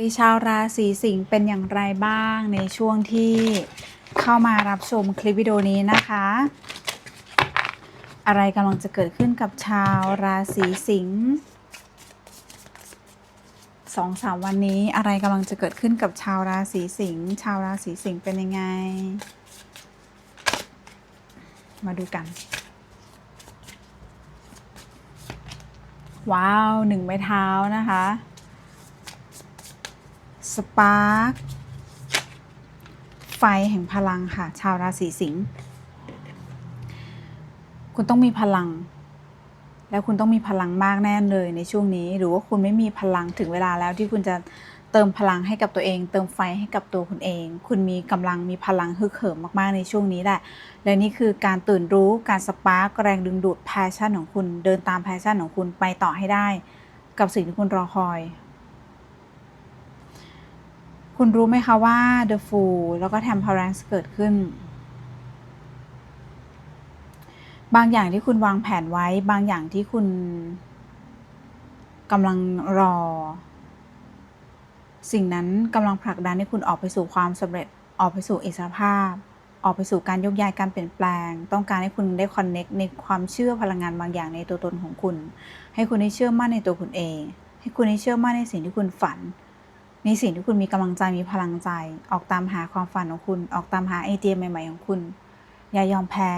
ดีชาวราศีสิงห์เป็นอย่างไรบ้างในช่วงที่เข้ามารับชมคลิปวิดีโอนี้นะคะ อะไรกำลังจะเกิดขึ้นกับชาวราศีสิงห์สองสามวันนี้อะไรกำลังจะเกิดขึ้นกับชาวราศีสิงห์ชาวราศีสิงห์เป็นยังไง มาดูกัน ว้าวหนึ่งไม้เท้านะคะ สปาร์คไฟแห่งพลังค่ะ ชาวราศีสิงห์คุณต้องมีพลัง แล้วคุณต้องมีพลังมากแน่เลยในช่วงนี้ หรือว่าคุณไม่มีพลังถึงเวลาแล้วที่คุณจะเติมพลังให้กับตัวเอง เติมไฟให้กับตัวคุณเอง คุณมีกำลังมีพลังฮึกเหิมมากๆในช่วงนี้แหละ และนี่คือการตื่นรู้การสปาร์กแรงดึงดูดแพชชั่นของคุณ เดินตามแพชชั่นของคุณไปต่อให้ได้ กับสิ่งที่คุณรอคอย คุณรู้ไหมคะว่า The Fool แล้วก็ Temperance เกิดขึ้น บางอย่างที่คุณวางแผนไว้ บางอย่างที่คุณกำลังรอ สิ่งนั้นกำลังผลักดันให้คุณออกไปสู่ความสำเร็จ ออกไปสู่อิสรภาพ ออกไปสู่การยกย้ายการเปลี่ยนแปลง ต้องการให้คุณได้คอนเน็กในความเชื่อพลังงานบางอย่างในตัวตนของคุณ ให้คุณได้เชื่อมั่นในตัวคุณเอง ให้คุณได้เชื่อมั่นในสิ่งที่คุณฝัน ในสิ่งที่คุณมีกำลังใจมีพลังใจ ออกตามหาความฝันของคุณ ออกตามหาไอเดียใหม่ ๆ ของคุณ อย่ายอมแพ้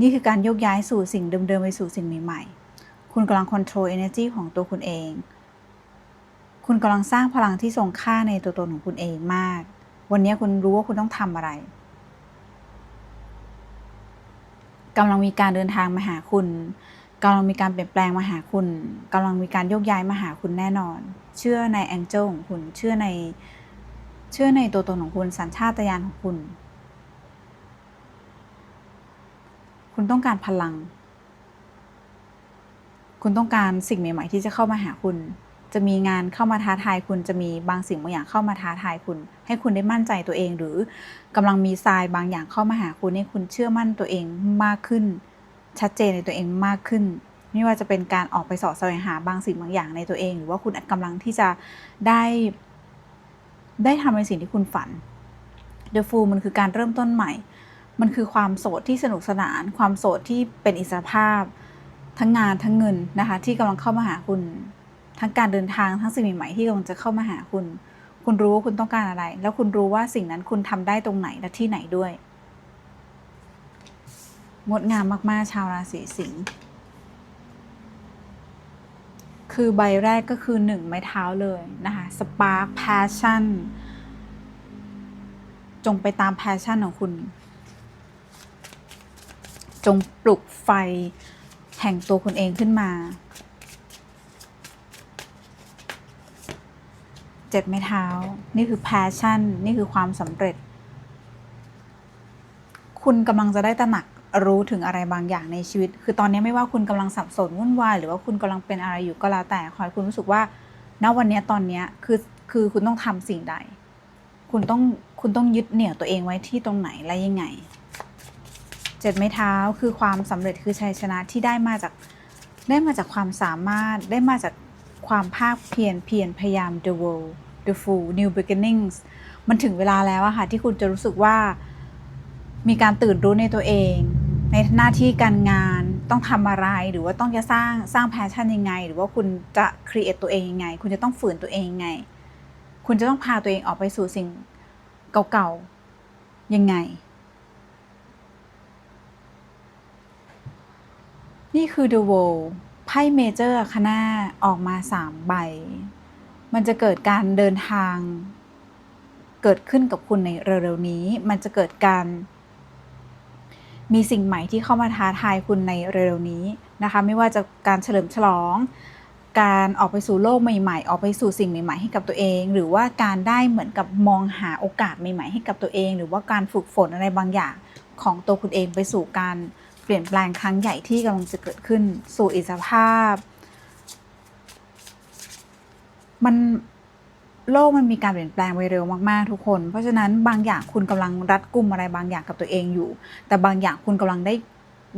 นี่คือการยกย้ายสู่สิ่งเดิมๆไปสู่สิ่งใหม่ ๆ คุณกำลัง control energy ของตัวคุณเอง คุณกำลังสร้างพลังที่ทรงค่าในตัวตนของคุณเองมาก วันนี้คุณรู้ว่าคุณต้องทำอะไรกำลังมีการเดินทางมาหาคุณกำลังมีการเปลี่ยนแปลงมาหาคุณกำลังมีการโยกย้ายมาหาคุณแน่นอน เชื่อในแองเจิลของคุณเชื่อในเชื่อในตัวตนของคุณสัญชาตญาณของคุณ คุณต้องการพลัง คุณต้องการสิ่งใหม่ๆที่จะเข้ามาหาคุณ จะมีงานเข้ามาท้าทายคุณจะมีบางสิ่งบางอย่างเข้ามาท้าทายคุณ ให้คุณได้มั่นใจตัวเอง หรือกำลังมีทรายบางอย่างเข้ามาหาคุณให้คุณเชื่อมั่นตัวเองมากขึ้น ชัดเจนในตัวเองมากขึ้น ไม่ว่าจะเป็นการออกไปสอบแสวงหาบางสิ่งบางอย่างในตัวเอง หรือว่าคุณกำลังที่จะได้ได้ทำในสิ่งที่คุณฝัน The Fool มันคือการเริ่มต้นใหม่ มันคือความโสดที่สนุกสนาน ความโสดที่เป็นอิสรภาพ ทั้งงานทั้งเงินนะคะที่กำลังเข้ามาหาคุณ ทั้งการเดินทางทั้งสิ่งใหม่ๆที่กำลังจะเข้ามาหาคุณ คุณรู้ว่าคุณต้องการอะไร แล้วคุณรู้ว่าสิ่งนั้นคุณทำได้ตรงไหนและที่ไหนด้วย งดงามมากๆชาวราศีสิงห์ คือใบแรกก็คือหนึ่งไม้เท้าเลยนะคะ Spark Passion จงไปตาม Passion ของคุณ จงปลุกไฟแห่งตัวคุณเองขึ้นมา เจ็ดไม้เท้า นี่คือ Passion นี่คือความสำเร็จ คุณกำลังจะได้ตระหนัก รู้ถึงอะไรบางอย่างในชีวิต คือตอนนี้ไม่ว่าคุณกำลังสับสนวุ่นวายหรือว่าคุณกำลังเป็นอะไรอยู่ก็แล้วแต่ขอให้คุณรู้สึกว่า ณวันนี้ตอนนี้คือคือคุณต้องทำสิ่งใด คุณต้องคุณต้องยึดเหนี่ยวตัวเองไว้ที่ตรงไหนและยังไงเจ็ดไม้เท้าคือความสำเร็จคือชัยชนะที่ได้มาจากได้มาจากความสามารถได้มาจากความภาคเพียรเพียรพยายาม the world the full new beginnings มันถึงเวลาแล้วอะค่ะที่คุณจะรู้สึกว่ามีการตื่นรู้ในตัวเอง ในหน้าที่การงานต้องทำอะไรหรือว่าต้องจะสร้างสร้างแพชชั่นยังไง หรือว่าคุณจะครีเอทตัวเองยังไง คุณจะต้องฝืนตัวเองยังไง คุณจะต้องพาตัวเองออกไปสู่สิ่งเก่าๆยังไง นี่คือ The World ไพ่เมเจอร์คณะออกมาสามใบ มันจะเกิดการเดินทาง เกิดขึ้นกับคุณในเร็วๆนี้ มันจะเกิดการ มีสิ่งใหม่ที่เข้ามาท้าทายคุณในเร็วๆนี้นะคะ ไม่ว่าจะการเฉลิมฉลอง การออกไปสู่โลกใหม่ ๆ ออกไปสู่สิ่งใหม่ ๆ ให้กับตัวเอง หรือว่าการได้เหมือนกับมองหาโอกาสใหม่ ๆ ให้กับตัวเอง หรือว่าการฝึกฝนอะไรบางอย่างของตัวคุณเองไปสู่การเปลี่ยนแปลงครั้งใหญ่ที่กำลังจะเกิดขึ้นสู่อิสรภาพ มัน โลกมันมีการเปลี่ยนแปลงไปเร็วมากๆทุกคน เพราะฉะนั้นบางอย่างคุณกำลังรัดกุมอะไรบางอย่างกับตัวเองอยู่ แต่บางอย่างคุณกำลังได้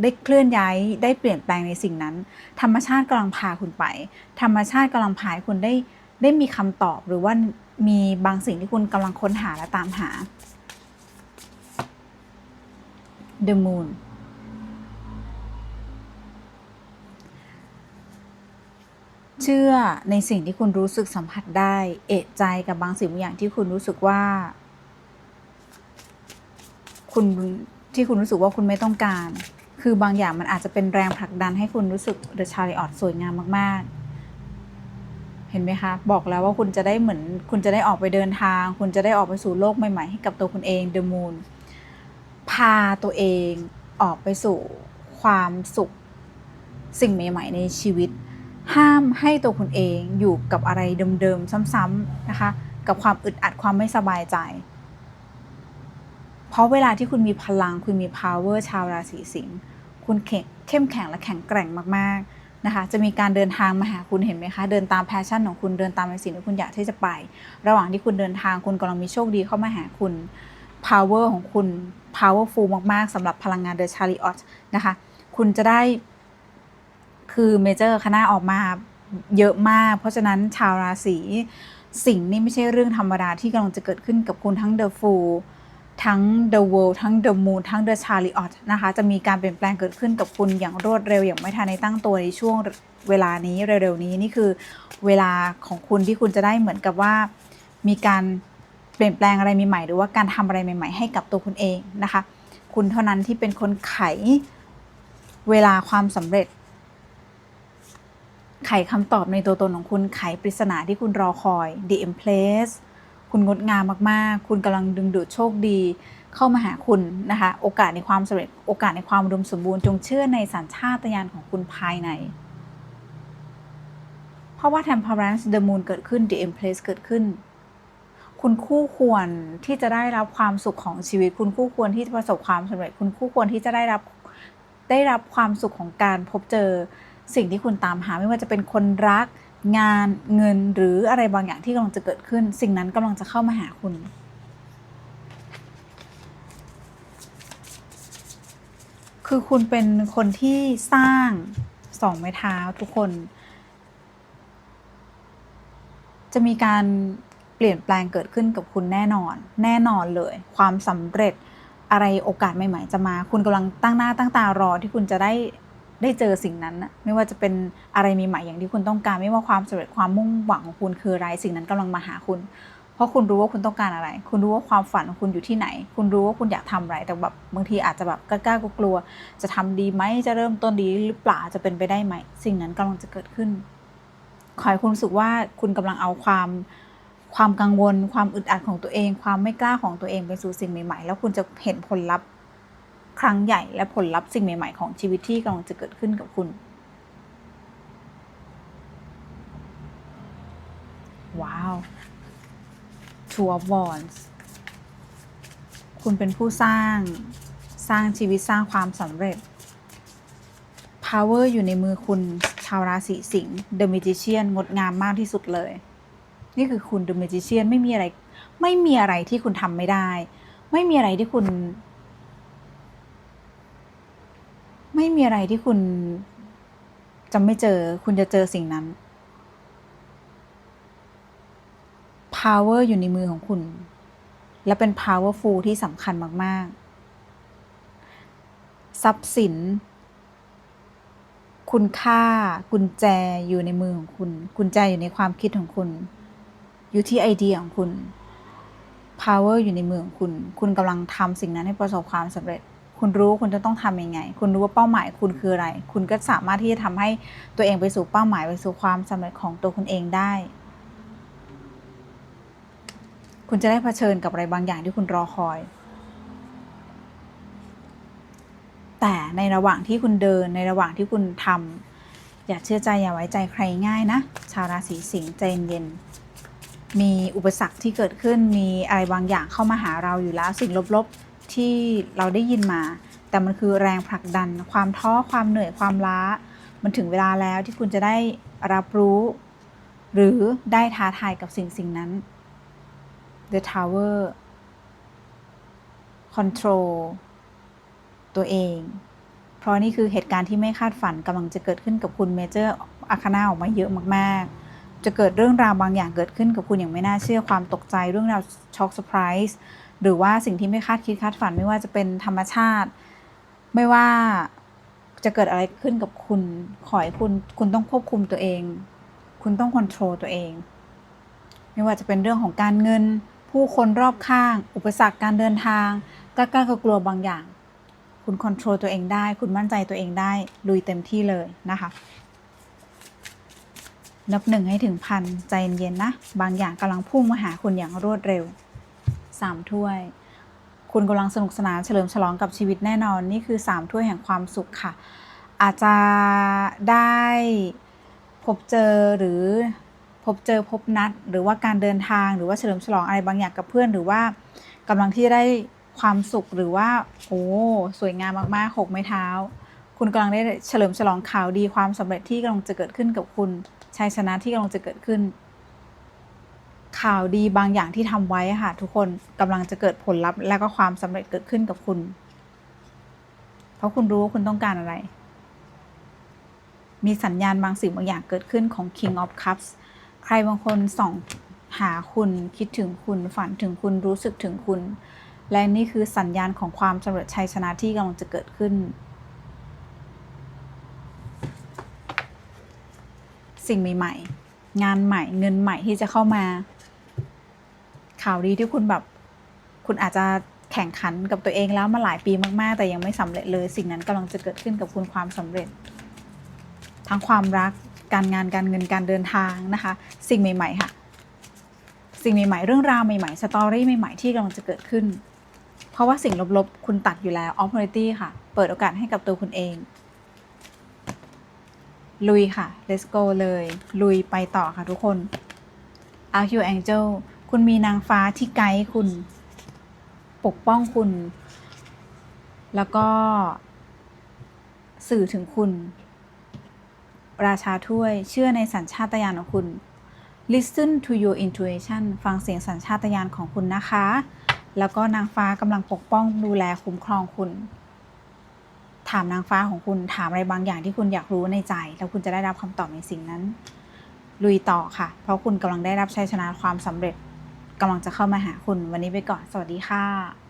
ได้เคลื่อนย้ายได้เปลี่ยนแปลงในสิ่งนั้น ธรรมชาติกำลังพาคุณไป ธรรมชาติกำลังพาคุณได้ได้มีคำตอบหรือว่ามีบางสิ่งที่คุณกำลังค้นหาและตามหา The Moon เชื่อในสิ่งที่คุณรู้สึกสัมผัสได้ เอะใจกับบางสิ่งบางอย่างที่คุณรู้สึกว่า คุณที่คุณรู้สึกว่าคุณไม่ต้องการ คือบางอย่างมันอาจจะเป็นแรงผลักดันให้คุณรู้สึกเดอะชาริออตสวยงามมาก ๆ เห็นไหมคะ บอกแล้วว่าคุณจะได้เหมือน คุณจะได้ออกไปเดินทาง คุณจะได้ออกไปสู่โลกใหม่ ๆ ให้กับตัวคุณเองเดอะมูนพาตัวเองออกไปสู่ความสุขสิ่งใหม่ ๆ ในชีวิต ห้ามให้ตัวคุณเองอยู่กับอะไรเดิมๆซ้ำๆนะคะกับความอึดอัดความไม่สบายใจ เพราะเวลาที่คุณมีพลังคุณมี power ชาวราศีสิงห์คุณเข้มแข็งและแข็งแกร่งมากๆนะคะจะมีการเดินทางมาหาคุณเห็นไหมคะ เดินตามแพชชั่นของคุณเดินตามในสิ่งที่คุณอยากที่จะไป ระหว่างที่คุณเดินทางคุณกำลังมีโชคดีเข้ามาหาคุณ power ของคุณ powerful มากๆสำหรับพลังงาน The Chariot นะคะ คุณจะได้ คือเมเจอร์คณะออกมาเยอะมาก เพราะฉะนั้นชาวราศีสิงห์นี่ไม่ใช่เรื่องธรรมดาที่กำลังจะเกิดขึ้นกับคุณทั้ง The Fool ทั้ง The World ทั้ง The Moon ทั้ง The Chariot นะคะ จะมีการเปลี่ยนแปลงเกิดขึ้นกับคุณอย่างรวดเร็วอย่างไม่ทันในตั้งตัวในช่วงเวลานี้เร็วๆนี้นี่คือเวลาของคุณที่คุณจะได้เหมือนกับว่า มีการเปลี่ยนแปลงอะไรใหม่ๆหรือว่าการทำอะไรใหม่ ๆ ให้กับตัวคุณเองนะคะ คุณเท่านั้นที่เป็นคนไขเวลาความสำเร็จ ไขคำตอบในตัวตนของคุณ ไขปริศนาที่คุณรอคอย The Empress คุณงดงามมากๆ คุณกำลังดึงดูดโชคดี เข้ามาหาคุณนะคะ โอกาสในความสำเร็จ โอกาสในความอุดมสมบูรณ์ จงเชื่อในสัญชาตญาณของคุณภายใน เพราะว่า Temperance The Moon เกิดขึ้น The Empress เกิดขึ้น คุณคู่ควรที่จะได้รับความสุขของชีวิต คุณคู่ควรที่จะประสบความสำเร็จ คุณคู่ควรที่จะได้รับได้รับความสุขของการพบเจอ สิ่งที่คุณตามหาไม่ว่าจะเป็นคนรัก งานเงินหรืออะไรบางอย่างที่กำลังจะเกิดขึ้น สิ่งนั้นกำลังจะเข้ามาหาคุณคือคุณเป็นคนที่สร้างสองไม้เท้าทุกคน จะมีการเปลี่ยนแปลงเกิดขึ้นกับคุณแน่นอน แน่นอนเลย ความสำเร็จอะไรโอกาสใหม่ ๆ จะมา คุณกำลังตั้งหน้าตั้งตารอที่คุณจะได้ ได้เจอสิ่งนั้นนะไม่ว่าจะเป็นอะไรใหม่ๆอย่างที่คุณต้องการ ไม่ว่าความสำเร็จความมุ่งหวังของคุณคืออะไรสิ่งนั้นกำลังมาหาคุณ เพราะคุณรู้ว่าคุณต้องการอะไร คุณรู้ว่าความฝันของคุณอยู่ที่ไหน คุณรู้ว่าคุณอยากทำอะไร แต่แบบบางทีอาจจะแบบกล้าๆกลัว จะทำดีไหมจะเริ่มต้นดีหรือเปล่าจะเป็นไปได้ไหมสิ่งนั้นกำลังจะเกิดขึ้นขอให้คุณรู้สึกว่าคุณกำลังเอาความความกังวล ความอึดอัดของตัวเอง ความไม่กล้าของตัวเองไปสู่สิ่งใหม่ๆ แล้วคุณจะเห็นผลลัพธ์ ครั้งใหญ่และผลลัพธ์สิ่งใหม่ ๆ ของชีวิตที่กำลังจะเกิดขึ้นกับคุณ ว้าว Two of Wands คุณเป็นผู้สร้าง สร้างชีวิตสร้างความสำเร็จ Power อยู่ในมือคุณชาวราศีสิงห์ The Magician งดงามมากที่สุดเลย นี่คือคุณ The Magician ไม่มีอะไร ไม่มีอะไรที่คุณทำไม่ได้ ไม่มีอะไรที่คุณ ไม่มีอะไรที่คุณจะไม่เจอ คุณจะเจอสิ่งนั้น power อยู่ในมือของคุณ และเป็น powerful ที่สำคัญมาก ๆ ทรัพย์สิน คุณค่า กุญแจอยู่ในมือของคุณ กุญแจอยู่ในความคิดของคุณ อยู่ที่ไอเดียของคุณ power อยู่ในมือของคุณ คุณกำลังทำสิ่งนั้นให้ประสบความสำเร็จ คุณรู้คุณจะต้องทำยังไง คุณรู้ว่าเป้าหมายคุณคืออะไร คุณก็สามารถที่จะทำให้ตัวเองไปสู่เป้าหมายไปสู่ความสำเร็จของตัวคุณเองได้ คุณจะได้เผชิญกับอะไรบางอย่างที่คุณรอคอย แต่ในระหว่างที่คุณเดินในระหว่างที่คุณทำอย่าเชื่อใจอย่าไว้ใจใครง่ายนะ ชาวราศีสิงห์ใจเย็นมีอุปสรรคที่เกิดขึ้นมีอะไรบางอย่างเข้ามาหาเราอยู่แล้วสิ่งลบๆ ที่เราได้ยินมา แต่มันคือแรงผลักดัน ความท้อความเหนื่อยความล้า มันถึงเวลาแล้วที่คุณจะได้รับรู้ หรือได้ท้าทายกับสิ่งสิ่งนั้น The Tower Control ตัวเอง เพราะนี่คือเหตุการณ์ที่ไม่คาดฝันกำลังจะเกิดขึ้นกับคุณเมเจอร์อาคานาออกมาเยอะมาก ๆจะเกิดเรื่องราวบางอย่างเกิดขึ้นกับคุณอย่างไม่น่าเชื่อความตกใจเรื่องราวช็อกเซอร์ไพรส์ หรือว่าสิ่งที่ไม่คาดคิดคาดฝันไม่ว่าจะเป็นธรรมชาติ ไม่ว่าจะเกิดอะไรขึ้นกับคุณ ขอให้คุณ คุณต้องควบคุมตัวเอง คุณต้องควบคุมตัวเอง ไม่ว่าจะเป็นเรื่องของการเงิน ผู้คนรอบข้าง อุปสรรคการเดินทางกล้ากลัวบางอย่าง คุณควบคุมตัวเองได้ คุณมั่นใจตัวเองได้ ลุยเต็มที่เลยนะคะ นับหนึ่งให้ถึงพันใจเย็นๆนะ บางอย่างกำลังพุ่งมาหาคุณอย่างรวดเร็ว สามถ้วย คุณกำลังสนุกสนานเฉลิมฉลองกับชีวิตแน่นอนนี่คือสามถ้วยแห่งความสุขค่ะ อาจจะได้พบเจอหรือพบเจอพบนัด หรือว่าการเดินทางหรือว่าเฉลิมฉลองอะไรบางอย่างกับเพื่อน หรือว่ากำลังที่จะได้ความสุขหรือว่าโอ้สวยงามมากๆหกไม้เท้า คุณกำลังได้เฉลิมฉลองข่าวดีความสำเร็จที่กำลังจะเกิดขึ้นกับคุณชัยชนะที่กำลังจะเกิดขึ้น ข่าวดีบางอย่างที่ทำไว้ค่ะ ทุกคนกำลังจะเกิดผลลัพธ์ และก็ความสำเร็จเกิดขึ้นกับคุณ เพราะคุณรู้ว่าคุณต้องการอะไร มีสัญญาณบางสิ่งบางอย่างเกิดขึ้นของ King of Cups ใครบางคนส่องหาคุณคิดถึงคุณฝันถึงคุณรู้สึกถึงคุณ และนี่คือสัญญาณของความสำเร็จชัยชนะที่กำลังจะเกิดขึ้น สิ่งใหม่ๆงานใหม่เงินใหม่ที่จะเข้ามา ข่าวดีที่คุณแบบ คุณอาจจะแข่งขันกับตัวเองแล้วมาหลายปีมาก ๆ แต่ยังไม่สำเร็จเลย สิ่งนั้นกำลังจะเกิดขึ้นกับคุณความสำเร็จ ทั้งความรักการงานการเงินการเดินทางนะคะ สิ่งใหม่ ๆ ค่ะ สิ่งใหม่ ๆ เรื่องราวใหม่ ๆ สตอรี่ใหม่ ๆ ที่กำลังจะเกิดขึ้น เพราะว่าสิ่งลบ ๆ คุณตัดอยู่แล้ว opportunity ค่ะ เปิดโอกาสให้กับตัวคุณเอง ลุยค่ะ let's go เลย ลุยไปต่อค่ะทุกคน Archangel คุณมีนางฟ้าที่ไกด์คุณ ปกป้องคุณ แล้วก็สื่อถึงคุณ ราชาถ้วยเชื่อในสัญชาตญาณของคุณ listen to your intuition ฟังเสียงสัญชาตญาณของคุณนะคะ แล้วก็นางฟ้ากำลังปกป้องดูแลคุ้มครองคุณ ถามนางฟ้าของคุณถามอะไรบางอย่างที่คุณอยากรู้ในใจ แล้วคุณจะได้รับคำตอบในสิ่งนั้น ลุยต่อค่ะ เพราะคุณกำลังได้รับชัยชนะความสำเร็จ กำลังจะเข้ามาหาคุณวันนี้ไปก่อน สวัสดีค่ะ